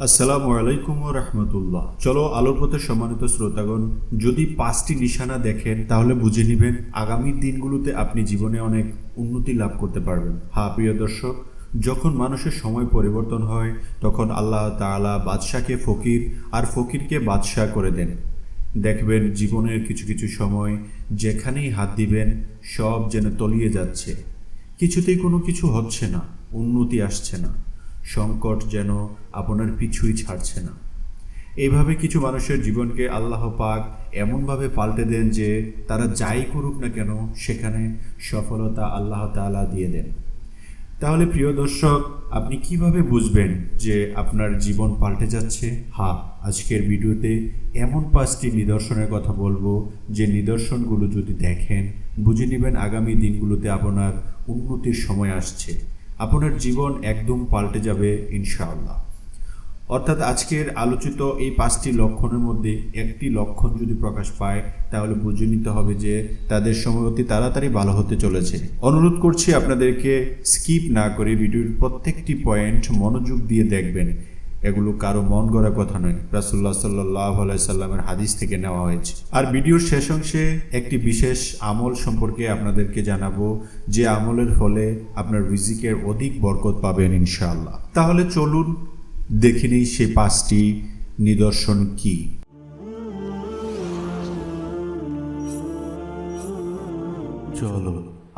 আসসালামু আলাইকুম রহমতুল্লাহ। চলো আলোর পথে সম্মানিত শ্রোতাগণ, যদি পাঁচটি নিশানা দেখেন, তাহলে বুঝে নেবেন আগামী দিনগুলোতে আপনি জীবনে অনেক উন্নতি লাভ করতে পারবেন। হা প্রিয় দর্শক, যখন মানুষের সময় পরিবর্তন হয়, তখন আল্লাহ তাআলা বাদশাকে ফকির আর ফকিরকে বাদশাহ করে দেন। দেখবেন জীবনের কিছু কিছু সময় যেখানেই হাত দিবেন, সব যেন তলিয়ে যাচ্ছে। কিছুতেই কোনো কিছু হচ্ছে না, উন্নতি আসছে না। সংকট যেন আপনার পিছুই ছাড়ছে না। এইভাবে কিছু মানুষের জীবনকে আল্লাহ পাক এমনভাবে পাল্টে দেন যে তারা যাই করুক না কেন সেখানে সফলতা আল্লাহ তাআলা দিয়ে দেন। তাহলে প্রিয় দর্শক, আপনি কীভাবে বুঝবেন যে আপনার জীবন পাল্টে যাচ্ছে? হা, আজকের ভিডিওতে এমন পাঁচটি নিদর্শনের কথা বলব যে নিদর্শনগুলো যদি দেখেন, বুঝে নেবেন আগামী দিনগুলোতে আপনার উন্নতির সময় আসছে। আপনার জীবন একদম পাল্টে যাবে, ইনশাআল্লাহ। অর্থাৎ আজকের আলোচিত এই পাঁচটি লক্ষণের মধ্যে একটি লক্ষণ যদি প্রকাশ পায়, তাহলে বুঝে নিতে হবে যে তাদের সময় অতি তাড়াতাড়ি ভালো হতে চলেছে। অনুরোধ করছি আপনাদেরকে স্কিপ না করে ভিডিওর প্রত্যেকটি পয়েন্ট মনোযোগ দিয়ে দেখবেন। এগুলো কারও মন গড়া কথা নয়। রাসুল্লাহ সাল্লাহ সাল্লামের হাদিস থেকে নেওয়া হয়েছে। আর ভিডিওর শেষ অংশে একটি বিশেষ আমল সম্পর্কে আপনাদেরকে জানাব, যে আমলের ফলে আপনার রিজিকের অধিক বরকত পাবেন ইনশাআল্লাহ। তাহলে চলুন দেখে নিই সে পাঁচটি নিদর্শন কি। চলো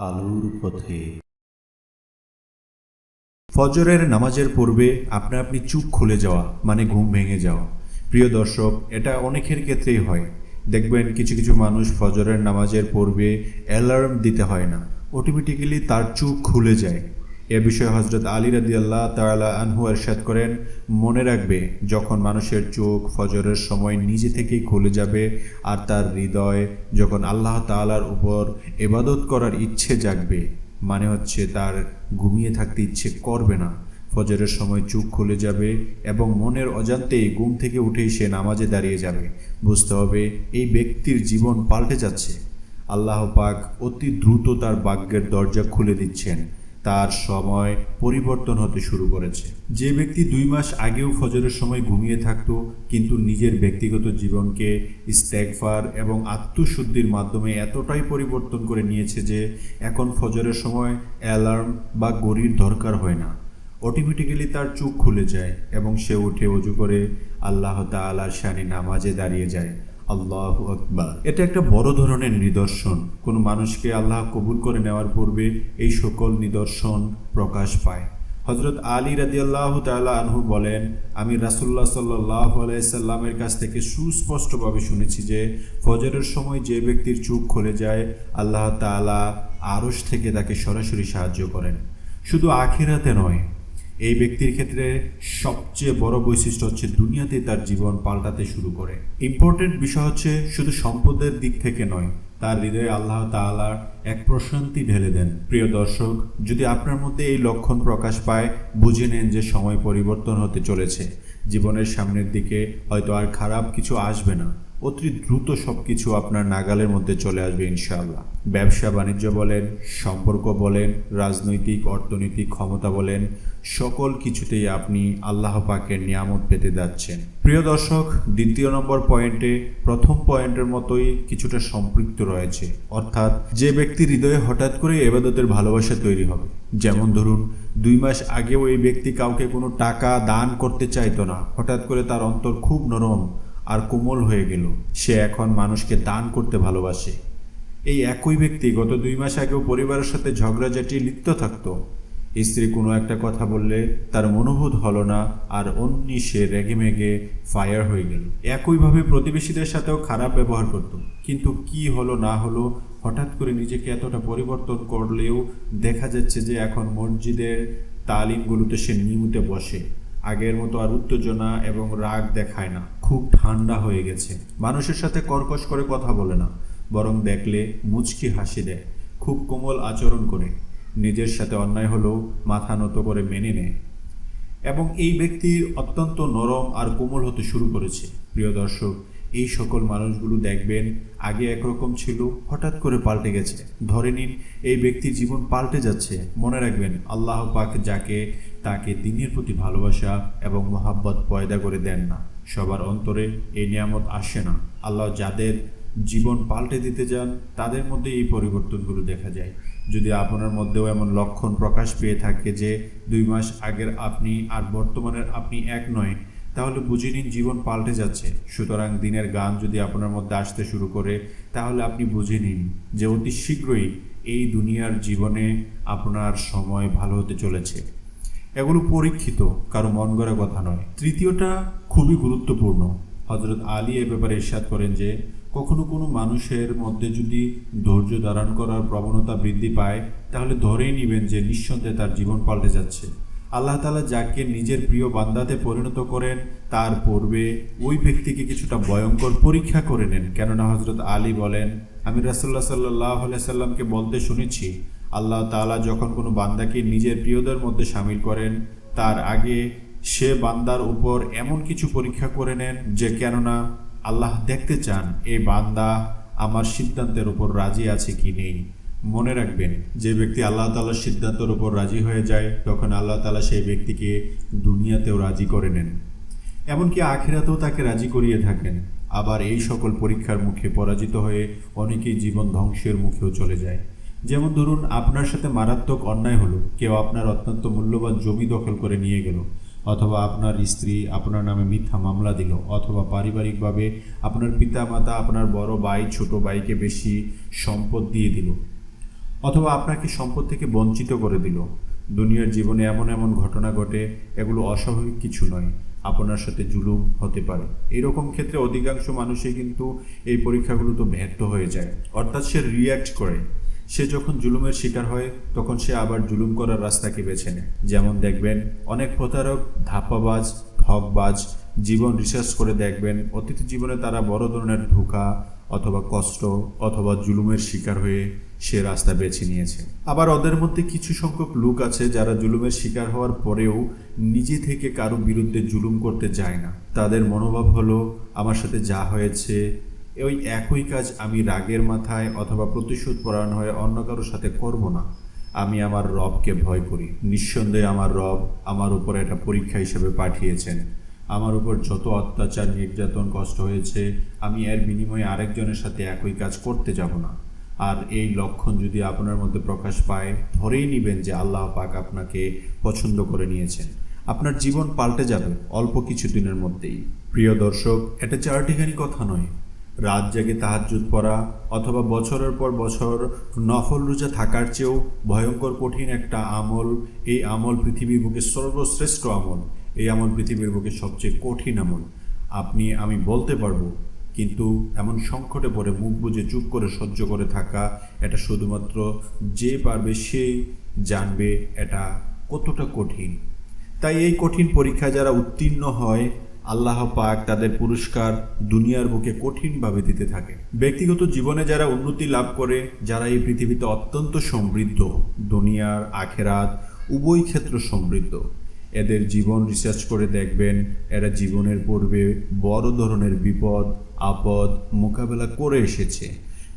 আলোর পথে ফজরের নামাজের পূর্বে আপনা আপনি চুপ খুলে যাওয়া মানে ঘুম ভেঙে যাওয়া। প্রিয় দর্শক, এটা অনেকের ক্ষেত্রেই হয়। দেখবেন কিছু কিছু মানুষ ফজরের নামাজের পূর্বে অ্যালার্ম দিতে হয় না। অটোমেটিক্যালি তার চুপ খুলে যায়। এ বিষয়ে হজরত আলী রাদি আল্লাহ তালা আনহু এরশাদ করেন, মনে রাখবে, যখন মানুষের চোখ ফজরের সময় নিজে থেকেই খুলে যাবে আর তার হৃদয় যখন আল্লাহ তালার উপর এবাদত করার ইচ্ছে জাগবে মানে হচ্ছে তার ঘুমিয়ে থাকতে ইচ্ছে করবে না। ফজরের সময় চোখ খুলে যাবে এবং মনের অজান্তেই ঘুম থেকে উঠেই সে নামাজে দাঁড়িয়ে যাবে। বুঝতে হবে, এই ব্যক্তির জীবন পাল্টে যাচ্ছে। আল্লাহ পাক অতি দ্রুত তার ভাগ্যের দরজা খুলে দিচ্ছেন। তার সময় পরিবর্তন হতে শুরু করেছে। যে ব্যক্তি দুই মাস আগেও ফজরের সময় ঘুমিয়ে থাকতো, কিন্তু নিজের ব্যক্তিগত জীবনকে ইস্তেকফার এবং আত্মশুদ্ধির মাধ্যমে এতটাই পরিবর্তন করে নিয়েছে যে এখন ফজরের সময় অ্যালার্ম বা গড়ির দরকার হয় না। অটোমেটিক্যালি তার চোখ খুলে যায় এবং সে উঠে অজু করে, আল্লাহ তালার শানি নামাজে দাঁড়িয়ে যায়। আল্লাহ আকবার। এটা একটা বড় ধরনের নিদর্শন। কোনো মানুষকে আল্লাহ কবুল করে নেওয়ার পূর্বে এই সকল নিদর্শন প্রকাশ পায়। হজরত আলী রাজি আল্লাহ আনহু বলেন, আমি রাসুল্লাহ সাল্লাহ আলাইসাল্লামের কাছ থেকে সুস্পষ্টভাবে শুনেছি যে, ফজরের সময় যে ব্যক্তির চোখ খুলে যায়, আল্লাহ তালা আরশ থেকে তাকে সরাসরি সাহায্য করেন। শুধু আখিরাতে নয় এই ব্যক্তির ক্ষেত্রে সবচেয়ে বড় বৈশিষ্ট্য হচ্ছে দুনিয়াতে তার জীবন পাল্টাতে শুরু করে। ইম্পর্টেন্ট বিষয় হচ্ছে শুধু সম্পদের দিক থেকে নয়, তার হৃদয়ে আল্লাহ তাআলা এক প্রশান্তি ঢেলে দেন। প্রিয় দর্শক, যদি আপনার মধ্যে এই লক্ষণ প্রকাশ পায়, বুঝে নেন যে সময় পরিবর্তন হতে চলেছে। জীবনের সামনের দিকে হয়তো আর খারাপ কিছু আসবে না। অতি দ্রুত সব কিছু আপনার নাগালের মধ্যে চলে আসবে ইনশাআল্লাহ। ব্যবসা বাণিজ্য বলেন, সম্পর্ক বলেন, রাজনৈতিক, অর্থনৈতিক ক্ষমতা বলেন, সকল কিছুতেই আপনি আল্লাহ পাকের নিয়ামত পেতে যাচ্ছেন। প্রিয় দর্শক, দ্বিতীয় নম্বর পয়েন্টে, প্রথম পয়েন্টের মতোই কিছুটা সম্পৃক্ত রয়েছে। অর্থাৎ যে ব্যক্তির হৃদয়ে হঠাৎ করে এবাদতের ভালোবাসা তৈরি হবে, যেমন ধরুন, দুই মাস আগেও এই ব্যক্তি কাউকে কোনো টাকা দান করতে চাইতো না, হঠাৎ করে তার অন্তর খুব নরম আর কোমল হয়ে গেল। সে এখন মানুষকে দান করতে ভালোবাসে। এই একই ব্যক্তি গত দুই মাস আগেও পরিবারের সাথে ঝগড়াঝাটি লিপ্ত থাকতো। স্ত্রী কোনো একটা কথা বললে তার মনোবোধ হলো না আর অন্যি সে রেগে মেগে ফায়ার হয়ে গেল। একইভাবে প্রতিবেশীদের সাথেও খারাপ ব্যবহার করত। কিন্তু কি হলো না হলো হঠাৎ করে নিজেকে এতটা পরিবর্তন করলেও দেখা যাচ্ছে যে এখন মসজিদের তালিমগুলোতে সে নিয়মিত বসে। আগের মতো আর উত্তেজনা এবং রাগ দেখায় না। খুব ঠান্ডা হয়ে গেছে। মানুষের সাথে কর্কশ করে কথা বলে না, বরং দেখলে মুচকি হাসি দেয়, খুব কোমল আচরণ করে। নিজের সাথে অন্যায় হলেও মাথা নত করে মেনে নেয়। এবং এই ব্যক্তি অত্যন্ত নরম আর কোমল হতে শুরু করেছে। প্রিয় দর্শক, এই সকল মানুষগুলো দেখবেন আগে একরকম ছিল, হঠাৎ করে পাল্টে গেছে। ধরে নিন, এই ব্যক্তির জীবন পাল্টে যাচ্ছে। মনে রাখবেন, আল্লাহ পাক যাকে, তাকে দিনের প্রতি ভালোবাসা এবং মোহাব্বত পয়দা করে দেন না। সবার অন্তরে এই নিয়ামত আসে না। আল্লাহ যাদের জীবন পাল্টে দিতে যান, তাদের মধ্যে এই পরিবর্তনগুলো দেখা যায়। যদি আপনার মধ্যেও এমন লক্ষণ প্রকাশ পেয়ে থাকে যে, দুই মাস আগের আপনি আর বর্তমানের আপনি এক নয়, তাহলে বুঝে নিন জীবন পাল্টে যাচ্ছে। সুতরাং দিনের গান যদি আপনার মধ্যে আসতে শুরু করে, তাহলে আপনি বুঝে নিন যে অতি শীঘ্রই এই দুনিয়ার জীবনে আপনার সময় ভালো হতে চলেছে। এগুলো পরীক্ষিত, কারও মন গড়া কথা নয়। তৃতীয়টা খুবই গুরুত্বপূর্ণ। হজরত আলী এ ব্যাপারে ইরশাদ করেন যে, কখনো কোনো মানুষের মধ্যে যদি ধৈর্য ধারণ করার প্রবণতা বৃদ্ধি পায়, তাহলে ধরেই নেবেন যে নিঃসন্দেহে তার জীবন পাল্টে যাচ্ছে। আল্লাহ তালা যাকে নিজের প্রিয় বান্দাতে পরিণত করেন, তার পূর্বে ওই ব্যক্তিকে কিছুটা ভয়ঙ্কর পরীক্ষা করে নেন। কেননা হজরত আলী বলেন, আমি রাসুল্লাহ সাল্লাহ সাল্লামকে বলতে শুনেছি আল্লাহ তাআলা যখন কোনো বান্দাকে নিজের প্রিয়দের মধ্যে সামিল করেন, তার আগে সে বান্দার উপর এমন কিছু পরীক্ষা করে নেন যে কেননা আল্লাহ দেখতে চান এই বান্দা আমার সিদ্ধান্তের উপর রাজি আছে কি নেই। মনে রাখবেন, যে ব্যক্তি আল্লাহ তালার সিদ্ধান্তের উপর রাজি হয়ে যায়, তখন আল্লাহ তালা সেই ব্যক্তিকে দুনিয়াতেও রাজি করে নেন। এমনকি আখিরাতেও তাকে রাজি করিয়ে থাকেন। আবার এই সকল পরীক্ষার মুখে পরাজিত হয়ে অনেকেই জীবন ধ্বংসের মুখেও চলে যায়। যেমন ধরুন, আপনার সাথে মারাত্মক অন্যায় হলো, কেউ আপনার অত্যন্ত মূল্যবান জমি দখল করে নিয়ে গেল, অথবা আপনার স্ত্রী আপনার নামে মিথ্যা মামলা দিল, অথবা পারিবারিকভাবে আপনার পিতামাতা আপনার বড় ভাই, ছোট ভাইকে বেশি সম্পদ দিয়ে দিল, অথবা আপনাকে সম্পদ থেকে বঞ্চিত করে দিল। দুনিয়ার জীবনে এমন এমন ঘটনা ঘটে, এগুলো অস্বাভাবিক কিছু নয়, আপনার সাথে জুলুম হতে পারে। এরকম ক্ষেত্রে অধিকাংশ মানুষই কিন্তু এই পরীক্ষাগুলো তো ব্যর্থ হয়ে যায়, অর্থাৎ সে রিয়্যাক্ট করে। সে যখন জুলুমের শিকার হয়, তখন সে আবার জুলুম করার রাস্তাকে বেছে নেয়। যেমন দেখবেন, অনেক প্রতারক, ধাপ্পাবাজ ঠকবাজ জীবন রিসার্চ করে দেখবেন, অতীত জীবনে তারা বড় ধরনের ধোকা অথবা কষ্ট অথবা জুলুমের শিকার হয়ে সে রাস্তা বেছে নিয়েছে। আবার ওদের মধ্যে কিছু সংখ্যক লোক আছে যারা জুলুমের শিকার হওয়ার পরেও নিজে থেকে কারও বিরুদ্ধে জুলুম করতে যায় না। তাদের মনোভাব হলো, আমার সাথে যা হয়েছে ওই একই কাজ আমি রাগের মাথায় অথবা প্রতিশোধ পরায়ণ হয়ে অন্য কারোর সাথে করব না। আমি আমার রবকে ভয় করি। নিঃসন্দেহে আমার রব আমার উপর একটা পরীক্ষা হিসেবে পাঠিয়েছেন। আমার উপর যত অত্যাচার, নির্যাতন, কষ্ট হয়েছে, আমি এর বিনিময়ে আরেকজনের সাথে একই কাজ করতে যাব না। আর এই লক্ষণ যদি আপনার মধ্যে প্রকাশ পায়, ধরেই নেবেন যে আল্লাহ পাক আপনাকে পছন্দ করে নিয়েছেন। আপনার জীবন পাল্টে যাবে অল্প কিছু দিনের মধ্যেই। প্রিয় দর্শক, এটা চারটিখানি কথা নয়। রাত জেগে তাহাজ্জুদ পড়া অথবা বছরের পর বছর নফল রোজা থাকার চেয়েও ভয়ঙ্কর কঠিন একটা আমল, এই আমল পৃথিবীর বুকে সর্বশ্রেষ্ঠ আমল, এই আমল পৃথিবীর বুকে সবচেয়ে কঠিন আমল। আপনি, আমি বলতে পারব, কিন্তু এমন সংকটে পড়ে মুখ বুজে চুপ করে সহ্য করে থাকা, এটা শুধুমাত্র যে পারবে সেই জানবে এটা কতটা কঠিন। তাই এই কঠিন পরীক্ষায় যারা উত্তীর্ণ হয় আল্লাহ পাক তাদের পুরস্কার দুনিয়ার বুকে কঠিনভাবে দিতে থাকে। ব্যক্তিগত জীবনে যারা উন্নতি লাভ করে, যারা এই পৃথিবীতে অত্যন্ত সমৃদ্ধ, দুনিয়ার, আখেরাত, উভয় ক্ষেত্র সমৃদ্ধ, এদের জীবন রিসার্চ করে দেখবেন, এরা জীবনের পূর্বে বড় ধরনের বিপদ, আপদ মোকাবেলা করে এসেছে।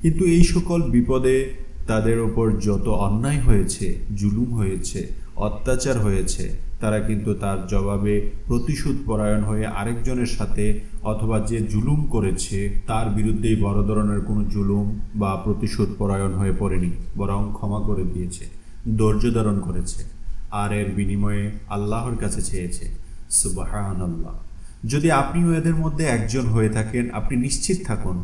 কিন্তু এই সকল বিপদে তাদের ওপর যত অন্যায় হয়েছে, জুলুম হয়েছে, অত্যাচার হয়েছে তারা কিন্তু তার জবাবে প্রতিশোধ পরায়ণ হয়ে আরেকজনের সাথে অথবা যে জুলুম করেছে, তার বিরুদ্ধেই বড় ধরনের কোনো জুলুম বা প্রতিশোধ পরায়ণ হয়ে পড়েনি, বরং ক্ষমা করে দিয়েছে, ধৈর্য ধারণ করেছে, আর এর বিনিময়ে আল্লাহর কাছে চেয়েছে। সুবাহান আল্লাহ যদি আপনিও এদের মধ্যে একজন হয়ে থাকেন, আপনি নিশ্চিত থাকুন,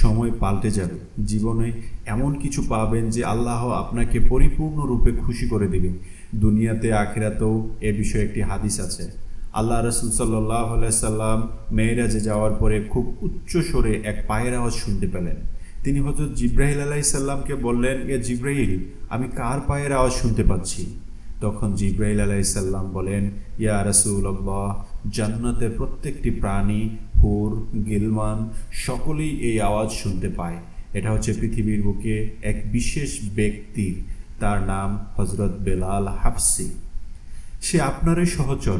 সময় পাল্টে যাবে। জীবনে এমন কিছু পাবেন যে আল্লাহ আপনাকে পরিপূর্ণরূপে খুশি করে দেবে দুনিয়াতে আখিরাতেও এ বিষয়ে একটি হাদিস আছে। আল্লাহ রসুল সাল্লাহ সাল্লাম মেয়েরাজে যাওয়ার পরে খুব উচ্চ স্বরে এক পায়ের আওয়াজ শুনতে পেলেন। তিনি হয়তো জিব্রাহিল আলাহি সাল্লামকে বললেন, এ জিব্রাহিল আমি কার পায়ের আওয়াজ শুনতে পাচ্ছি? তখন জিব্রাহিল আলাইসাল্লাম বলেন, ইয়া রাসুল্লাহ জান্নাতের প্রত্যেকটি প্রাণী, হুর গিলমান সকলেই এই আওয়াজ শুনতে পায়। এটা হচ্ছে পৃথিবীর বুকে এক বিশেষ ব্যক্তির তার নাম হজরত বেলাল হাফসি। সে আপনারই সহচর,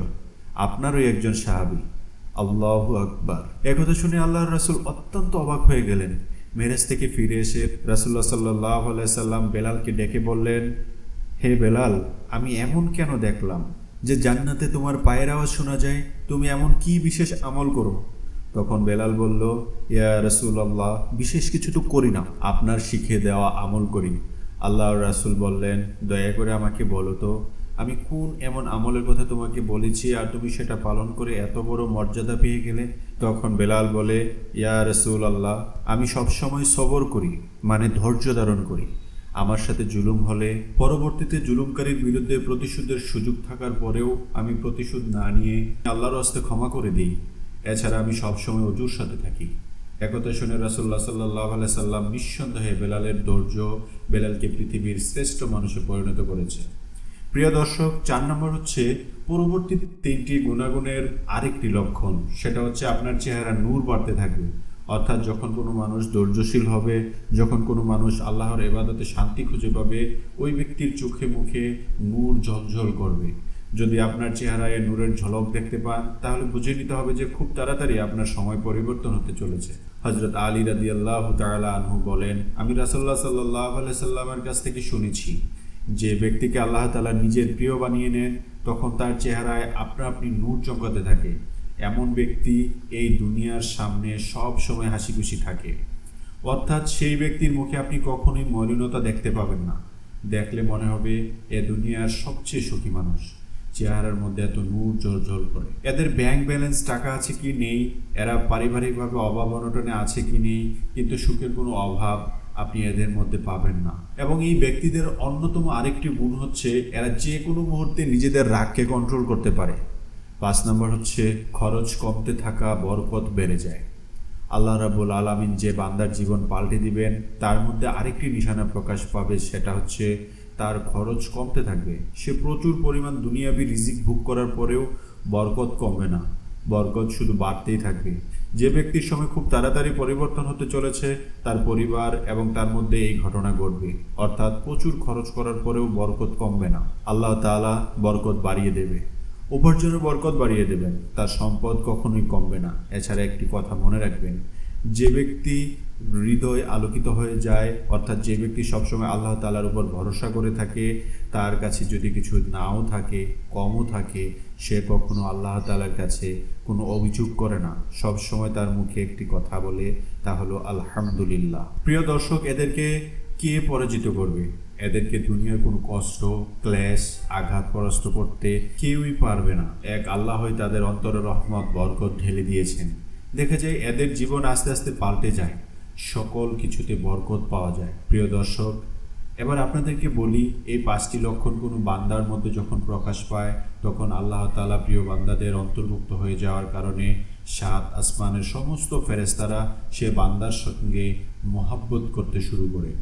আপনারই একজন সাহাবি। আল্লাহ আকবার। একথা শুনে আল্লাহর রাসুল অত্যন্ত অবাক হয়ে গেলেন। মেরেজ থেকে ফিরে এসে রাসুল্লাহ সাল্লাহ সাল্লাম বেলালকে ডেকে বললেন, হে বেলাল, আমি এমন কেন দেখলাম যে জান্নাতে তোমার পায়ের আওয়াজ শোনা যায়? তুমি এমন কি বিশেষ আমল করো? তখন বেলাল বলল, ইয়া রসুল্লাহ বিশেষ কিছু তো করি না। আপনার শিখে দেওয়া আমল করি। আল্লাহর রাসুল বললেন, দয়া করে আমাকে বলো তো, আমি কোন এমন আমলের কথা তোমাকে বলেছি আর তুমি সেটা পালন করে এত বড় মর্যাদা পেয়ে গেলে? তখন বেলাল বলে, ইয়া রসুল আল্লাহ আমি সবসময় সবর করি মানে ধৈর্য ধারণ করি। আমার সাথে জুলুম হলে পরবর্তীতে জুলুমকারীর বিরুদ্ধে প্রতিশোধের সুযোগ থাকার পরেও আমি প্রতিশোধ না নিয়ে আল্লাহর হস্তে ক্ষমা করে দিই। এছাড়া আমি সবসময় অজুর সাথে থাকি। একথা শুনে রাসুল্লাহ সাল্লাহ সাল্লাম নিঃসন্দেহে বেলালের ধৈর্য, বেলালকে পৃথিবীর শ্রেষ্ঠ মানুষে পরিণত করেছে। প্রিয় দর্শক, চার নম্বর হচ্ছে পরবর্তী তিনটি গুণাগুণের আরেকটি লক্ষণ। সেটা হচ্ছে আপনার চেহারা নূর বাড়তে থাকবে। অর্থাৎ যখন কোনো মানুষ ধৈর্যশীল হবে, যখন কোনো মানুষ আল্লাহর এবাদতে শান্তি খুঁজে পাবে, ওই ব্যক্তির চোখে মুখে নূর ঝলঝল করবে। যদি আপনার চেহারায় নূরের ঝলক দেখতে পান, তাহলে বুঝে নিতে হবে যে খুব তাড়াতাড়ি আপনার সময় পরিবর্তন হতে চলেছে। হজরত আলী রাদি আল্লাহ আনহু বলেন, আমি রাসল্লাহ সাল্লাহ সাল্লামের কাছ থেকে শুনেছি, যে ব্যক্তিকে আল্লাহ তালা নিজের প্রিয় বানিয়ে নেন, তখন তার চেহারায় আপনা আপনি নূর চমকাতে থাকে। এমন ব্যক্তি এই দুনিয়ার সামনে সব সময় হাসি খুশি থাকে। অর্থাৎ সেই ব্যক্তির মুখে আপনি কখনোই মলিনতা দেখতে পাবেন না। দেখলে মনে হবে, এ দুনিয়ার সবচেয়ে সুখী মানুষ। চেহারার মধ্যে এত নূর ঝলঝল করে। এদের ব্যাংক ব্যালেন্স টাকা আছে কি নেই? এরা পারিবারিকভাবে অভাব অনটনে আছে কি নেই? কিন্তু সুখের কোনো অভাব আপনি এদের মধ্যে পাবেন না। এবং এই ব্যক্তিদের অন্যতম আরেকটি গুণ হচ্ছে এরা যে কোনো মুহূর্তে নিজেদের রাগকে কন্ট্রোল করতে পারে। পাঁচ নম্বর হচ্ছে খরচ কমতে থাকা বরকত বেড়ে যায়। আল্লাহ রাবুল আলমিন যে বান্দার জীবন পাল্টে দিবেন, তার মধ্যে আরেকটি নিশানা প্রকাশ পাবে, সেটা হচ্ছে তার খরচ কমতে থাকবে। সে প্রচুর পরিমাণ দুনিয়াবি রিজিক ভোগ করার পরেও বরকত কমবে না। বরকত শুধু বাড়তেই থাকবে। যে ব্যক্তির সঙ্গে খুব তাড়াতাড়ি পরিবর্তন হতে চলেছে, তার পরিবার এবং তার মধ্যে এই ঘটনা ঘটবে। অর্থাৎ প্রচুর খরচ করার পরেও বরকত কমবে না। আল্লাহ তালা বরকত বাড়িয়ে দেবে। উপার্জনের বরকত বাড়িয়ে দেবেন। তার সম্পদ কখনোই কমবে না। এছাড়া একটি কথা মনে রাখবেন। যে ব্যক্তি হৃদয় আলোকিত হয়ে যায়। অর্থাৎ যে ব্যক্তি সবসময় আল্লাহ তালার উপর ভরসা করে থাকে, তার কাছে যদি কিছু নাও থাকে, কমও থাকে, সে কখনো আল্লাহ তালার কাছে কোনো অভিযোগ করে না। সব সময় তার মুখে একটি কথা বলে, তা হলো আলহামদুলিল্লাহ। প্রিয় দর্শক, এদেরকে কে পরাজিত করবে? এদেরকে দুনিয়ার কোনো কষ্ট, ক্লেশ, আঘাত পরাস্ত করতে কেউই পারবে না। এক আল্লাহই তাদের অন্তরে রহমত, বরকত ঢেলে দিয়েছেন। দেখা যায় এদের জীবন আস্তে আস্তে পাল্টে যায়। সকল কিছুতে বরকত পাওয়া যায়। প্রিয় দর্শক, এবার আপনাদেরকে বলি, এই পাঁচটি লক্ষণ কোনো বান্দার মধ্যে যখন প্রকাশ পায়, তখন আল্লাহ তালা প্রিয় বান্দাদের অন্তর্ভুক্ত হয়ে যাওয়ার কারণে সাত আসমানের সমস্ত ফেরেস্তারা সে বান্দার সঙ্গে মহাব্বত করতে শুরু করে।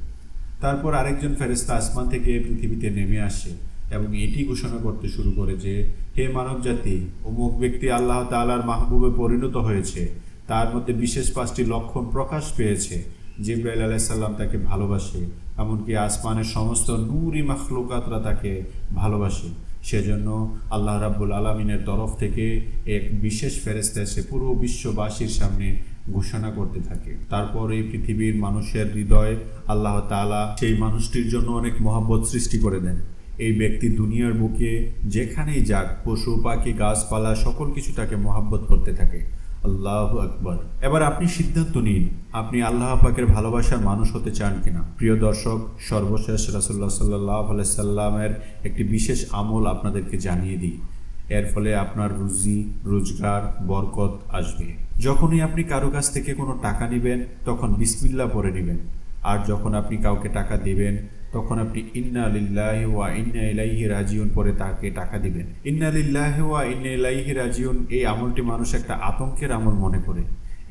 তারপর আরেকজন ফেরেস্তা আসমান থেকে পৃথিবীতে নেমে আসে এবং এটি ঘোষণা করতে শুরু করে যে, হে মানব জাতি অমুক ব্যক্তি আল্লাহ তালার মাহবুবে পরিণত হয়েছে। তার মধ্যে বিশেষ পাঁচটি লক্ষণ প্রকাশ পেয়েছে। জিব্রাইল আলাইসাল্লাম তাকে ভালোবাসে, এমনকি আসমানের সমস্ত নূরি মাখলুকাতরা তাকে ভালোবাসে। সেজন্য আল্লাহ রাব্বুল আলমিনের তরফ থেকে এক বিশেষ ফেরেস্তা এসে পুরো বিশ্ববাসীর সামনে ঘোষণা করতে থাকে। তারপর এই পৃথিবীর মানুষের হৃদয় আল্লাহ তালা সেই মানুষটির জন্য অনেক মহাব্বত সৃষ্টি করে দেন। এই ব্যক্তি দুনিয়ার বুকে যেখানেই যাক, পশু, পাখি, গাছপালা, সকল কিছু তাকে মহাব্বত করতে থাকে। আল্লাহ আকবর। এবার আপনি সিদ্ধান্ত নিন, আপনি আল্লাহ পাকের ভালোবাসার মানুষ হতে চান কিনা। প্রিয় দর্শক, সর্বশেষ রাসুল্লাহ সাল্লাহ সাল্লামের একটি বিশেষ আমল আপনাদেরকে জানিয়ে দিই। এর ফলে আপনার রুজি, রোজগার, বরকত আসবে। যখনই আপনি কারও কাছ থেকে কোনো টাকা নেবেন, তখন বিসমিল্লা পরে নেবেন। আর যখন আপনি কাউকে টাকা দিবেন তখন আপনি ইন্না লিল্লাহি ওয়া ইন্না ইলাইহি রাজিউন পরে তাকে টাকা দিবেন। ইন্না লিল্লাহি ওয়া ইন্না ইলাইহি রাজিউন এই আমলটি মানুষ একটা আতঙ্কের আমল মনে করে,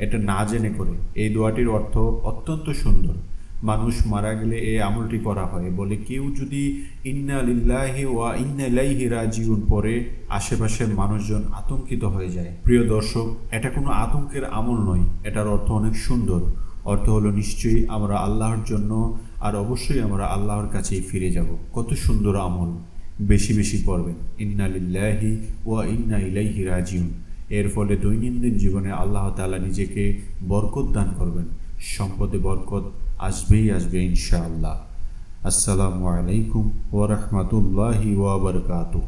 এটা না জেনে করে। এই দোয়াটির অর্থ অত্যন্ত সুন্দর। মানুষ মারা গেলে এই আমলটি করা হয়। বলে কেউ যদি ইন্না লিল্লাহি ওয়া ইন্না ইলাইহি রাজিউন পরে আশেপাশের মানুষজন আতঙ্কিত হয়ে যায়। প্রিয় দর্শক, এটা কোনো আতঙ্কের আমল নয়। এটার অর্থ অনেক সুন্দর। অর্থ হলো নিশ্চয়ই আমরা আল্লাহর জন্য আর অবশ্যই আমরা আল্লাহর কাছেই ফিরে যাব। কত সুন্দর আমল। বেশি বেশি পড়বেন। ইন্না লিল্লাহি ওয়া ইন্না ইলাইহি রাজিউন। এর ফলে দৈনন্দিন জীবনে আল্লাহ তালা নিজেকে বরকত দান করবেন। সম্পদে বরকত আসবেই আসবে ইনশাআল্লাহ। আসসালামু আলাইকুম ওয়া রাহমাতুল্লাহি ওয়া বারাকাতুহু।